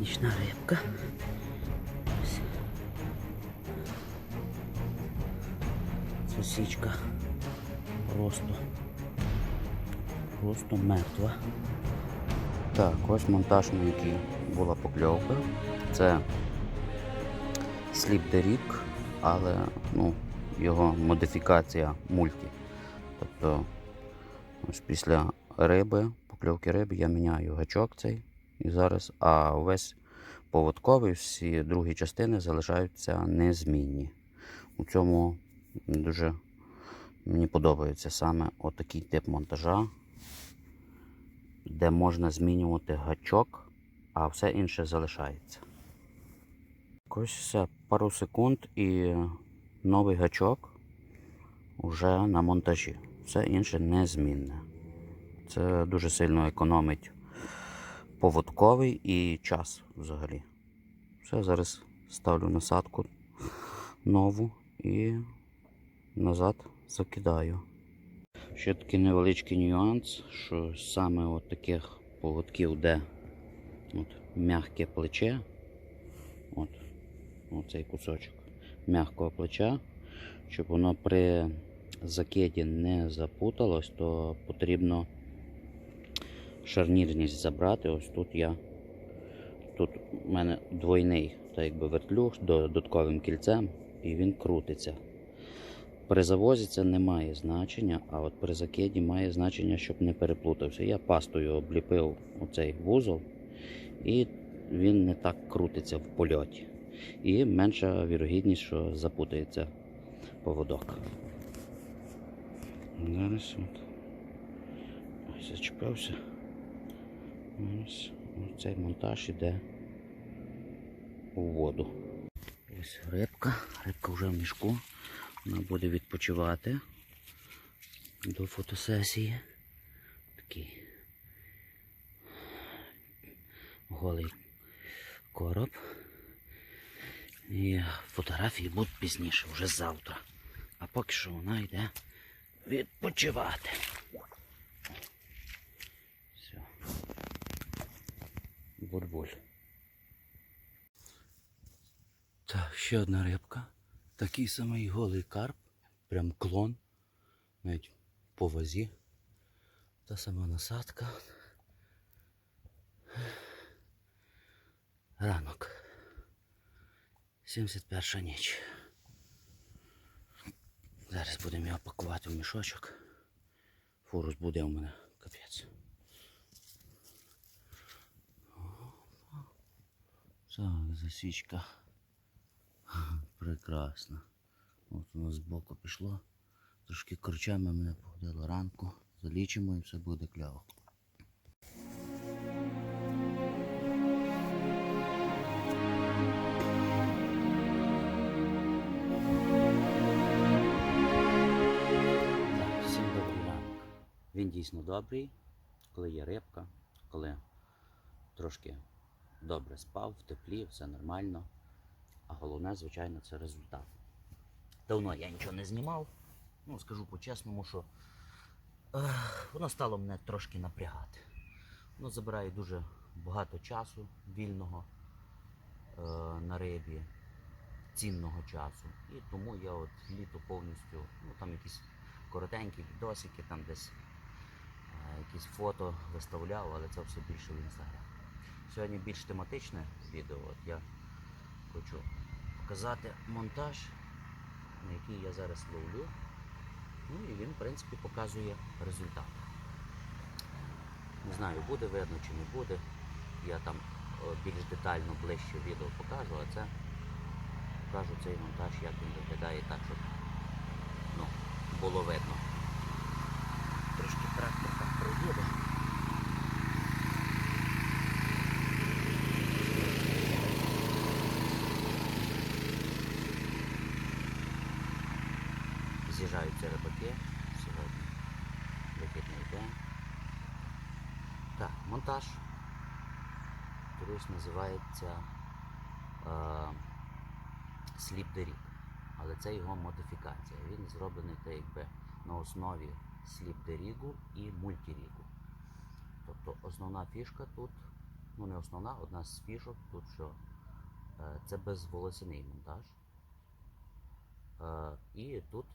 Нічна рибка. Сосічка просто, просто мертва. Так, ось монтаж, на який була покльовка. Це сліп дерік, але ну, його модифікація мульті. Тобто ось після риби, покльовки риби, я міняю гачок цей і зараз, а весь поводковий, всі другі частини залишаються незмінні. У цьому дуже мені подобається саме отакий тип монтажа, де можна змінювати гачок, а все інше залишається. Ось все, пару секунд і новий гачок вже на монтажі. Все інше незмінне. Це дуже сильно економить поводковий і час взагалі. Все, зараз ставлю насадку нову і назад закидаю. Ще такий невеличкий нюанс, що саме от таких поводків, де от, м'яке плече, от, оцей кусочок м'якого плеча, щоб воно при закиді не запуталось, то потрібно шарнірність забрати. Ось тут я. Тут у мене двойний так якби вертлюг з додатковим кільцем і він крутиться. При завозі це не має значення, а от при закиді має значення, щоб не переплутався. Я пастою обліпив оцей вузол, і він не так крутиться в польоті. І менша вірогідність, що запутається поводок. Зараз от. Зачепився. Ось цей монтаж іде у воду. Ось рибка, рибка вже в мішку. Вона буде відпочивати до фотосесії. Такий голий короб. І фотографії будуть пізніше, вже завтра. А поки що вона йде відпочивати. Все. Буль-буль. Так, ще одна рибка. Такий самий голий карп. Прям клон. Навіть по вазі. Та сама насадка. Ранок. 71 ніч. Зараз будемо його пакувати в мішочок. Фурус буде у мене капець. Так, засічка. Прекрасно. От воно збоку пішло. Трошки корчами мене погодило ранку. Залічимо і все буде. Так, всім добрий ранок. Він дійсно добрий, коли є рибка, коли трошки добре спав, в теплі, все нормально. А головне, звичайно, це результат. Давно я нічого не знімав. Ну, скажу по-чесному, що ех, воно стало мене трошки напрягати. Воно забирає дуже багато часу вільного е, на рибі, цінного часу. І тому я от літо повністю, ну там якісь коротенькі відосики, там десь е, якісь фото виставляв, але це все більше в інстаграм. Сьогодні більш тематичне відео. От я хочу показати монтаж, на який я зараз ловлю. Ну і він, в принципі, показує результат. Не знаю, буде видно чи не буде. Я там е, більш детально ближче відео покажу, а це покажу цей монтаж, як він виглядає так, щоб ну, було видно. Трошки трактор там проїде. З'їжджаються рибаки сьогодні. Вихідний день. Так, монтаж. Дивлюсь, називається е, Rig. Але це його модифікація. Він зроблений так якби на основі Rig і мультирігу. Тобто основна фішка тут ну не основна, одна з фішок тут, що е, це безволосяний монтаж. Е, і тут,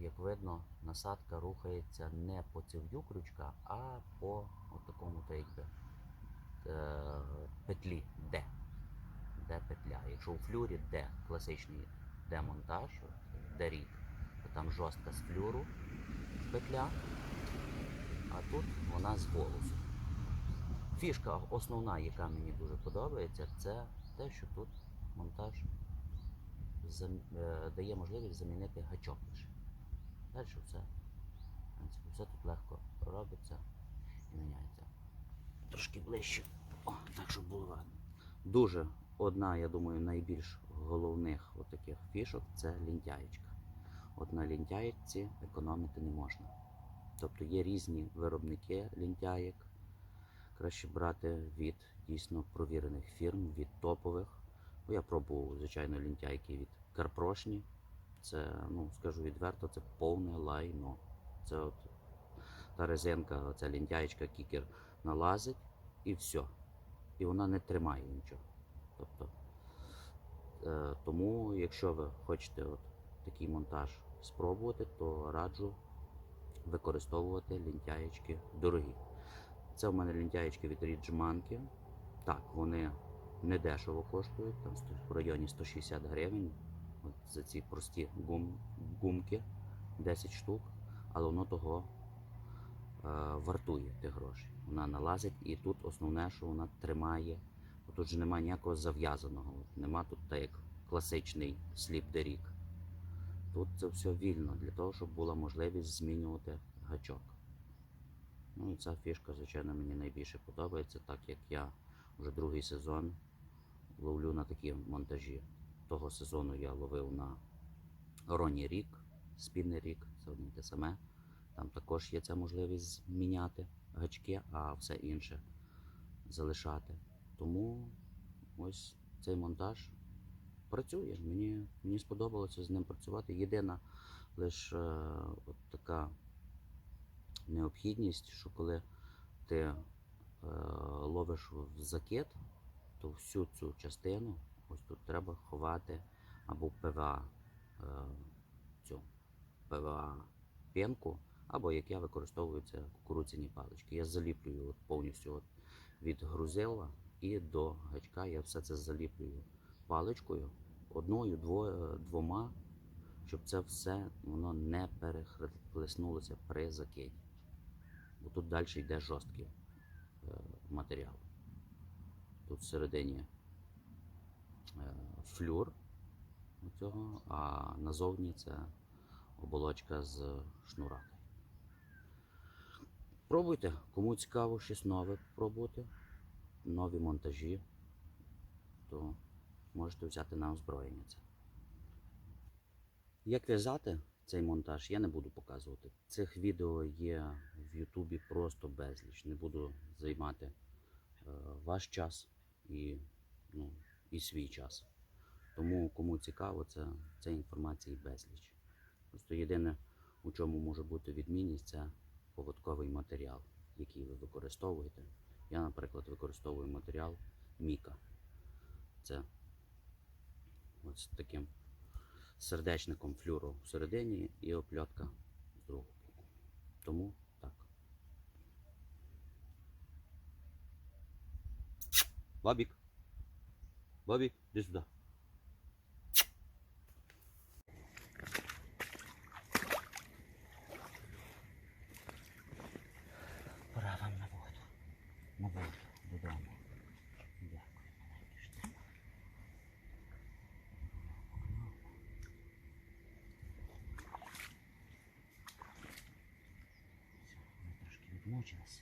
як видно, насадка рухається не по цев'ю крючка, а по такому то якби, е, петлі Д. Д петля. Якщо у флюрі Д класичний демонтаж, Д рік, то там жорстка з флюру петля, а тут вона з волосу. Фішка основна, яка мені дуже подобається, це те, що тут монтаж е, дає можливість замінити гачок лише. Далі все. Принципі, все тут легко робиться і міняється. Трошки ближче. О, так, щоб було видно. Дуже одна, я думаю, найбільш головних таких фішок це лінтяєчка. От на лінтяєчці економити не можна. Тобто є різні виробники лінтяєк. Краще брати від дійсно провірених фірм, від топових. Бо я пробував, звичайно, лінтяйки від Карпрошні. Це, ну, скажу відверто, це повне лайно. Це от та резинка, ця лінтяєчка кікер налазить і все. І вона не тримає нічого. Тобто, е, тому, якщо ви хочете от такий монтаж спробувати, то раджу використовувати лінтяєчки дорогі. Це в мене лінтяєчки від Ріджманки. Так, вони не дешево коштують, там в районі 160 гривень. От за ці прості гум, гумки 10 штук, але воно того е, вартує тих грошей. Вона налазить і тут основне, що вона тримає. Тут же немає ніякого зав'язаного. Нема тут так як класичний сліп дерік. Тут це все вільно для того, щоб була можливість змінювати гачок. Ну і ця фішка, звичайно, мені найбільше подобається, так як я вже другий сезон ловлю на такі монтажі. Того сезону я ловив на Роні Рік, Спінний Рік, це одне те саме. Там також є ця можливість зміняти гачки, а все інше залишати. Тому ось цей монтаж працює. Мені, мені сподобалося з ним працювати. Єдина лише от така необхідність, що коли ти е, ловиш в закид, то всю цю частину ось тут треба ховати або ПВА е, цю ПВА пенку, або як я використовую це кукурудзяні палички. Я заліплюю от повністю от від грузила і до гачка. Я все це заліплюю паличкою одною, дво, двома, щоб це все воно не перехлеснулося при закиді. Бо тут далі йде жорсткий е, матеріал. Тут всередині е, флюр цього, а назовні це оболочка з шнурами. Пробуйте, кому цікаво щось нове пробувати, нові монтажі, то можете взяти на озброєння це. Як в'язати цей монтаж, я не буду показувати. Цих відео є в Ютубі просто безліч. Не буду займати е, ваш час і, ну, і свій час. Тому кому цікаво, це, це інформації безліч. Просто єдине, у чому може бути відмінність, це поводковий матеріал, який ви використовуєте. Я, наприклад, використовую матеріал Міка. Це ось таким сердечником флюру всередині і опльотка з другого боку. Тому так. Бабік. Бабік, іди сюди. Пора вам на воду. На воду додому. Дякую, маленький штук. Ми трошки відмучилися.